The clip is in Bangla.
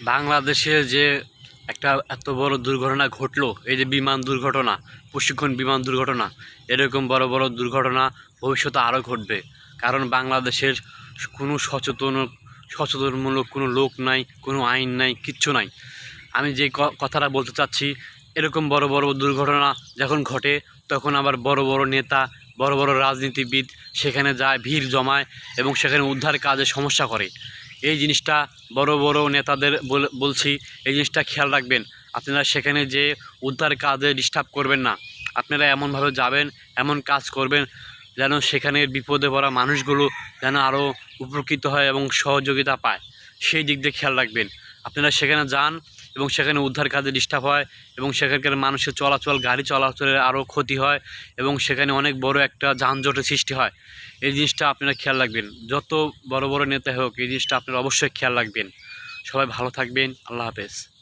বাংলাদেশে যে একটা এত বড় দুর্ঘটনা ঘটলো, এই যে বিমান দুর্ঘটনা, প্রশিক্ষণ বিমান দুর্ঘটনা, এরকম বড় বড় দুর্ঘটনা ভবিষ্যতে আরও ঘটবে। কারণ বাংলাদেশের কোনো সচেতন, সচেতনমূলক কোনো লোক নাই, কোনো আইন নাই, কিচ্ছু নাই। আমি যে কথাটা বলতে চাচ্ছি, এরকম বড় বড় দুর্ঘটনা যখন ঘটে, তখন আবার বড় বড় নেতা, বড় বড় রাজনীতিবিদ সেখানে যায়, ভিড় জমায় এবং সেখানে উদ্ধার কাজে সমস্যা করে। এই জিনিসটা বড় বড় নেতাদের বল- বলছি, এই জিনিসটা খেয়াল রাখবেন। আপনারা সেখানে যে উদ্ধার কাজে ডিস্টার্ব করবেন না। আপনারা এমনভাবে যাবেন, এমন কাজ করবেন, যেন সেখানে বিপদে পড়া মানুষগুলো যেন আরও উপকৃত হয় এবং সহযোগিতা পায়। সেই দিক দিয়ে খেয়াল রাখবেন। আপনারা সেখানে যান এবং সেখানে উদ্ধার কাজে ডিস্টার্ব হয় এবং সেখানকার মানুষের চলাচল, গাড়ি চলাচলের আরও ক্ষতি হয় এবং সেখানে অনেক বড় একটা যানজটের সৃষ্টি হয়। এই জিনিসটা আপনারা খেয়াল রাখবেন। যত বড় বড় নেতা হোক, এই জিনিসটা আপনারা অবশ্যই খেয়াল রাখবেন। সবাই ভালো থাকবেন। আল্লাহ হাফেজ।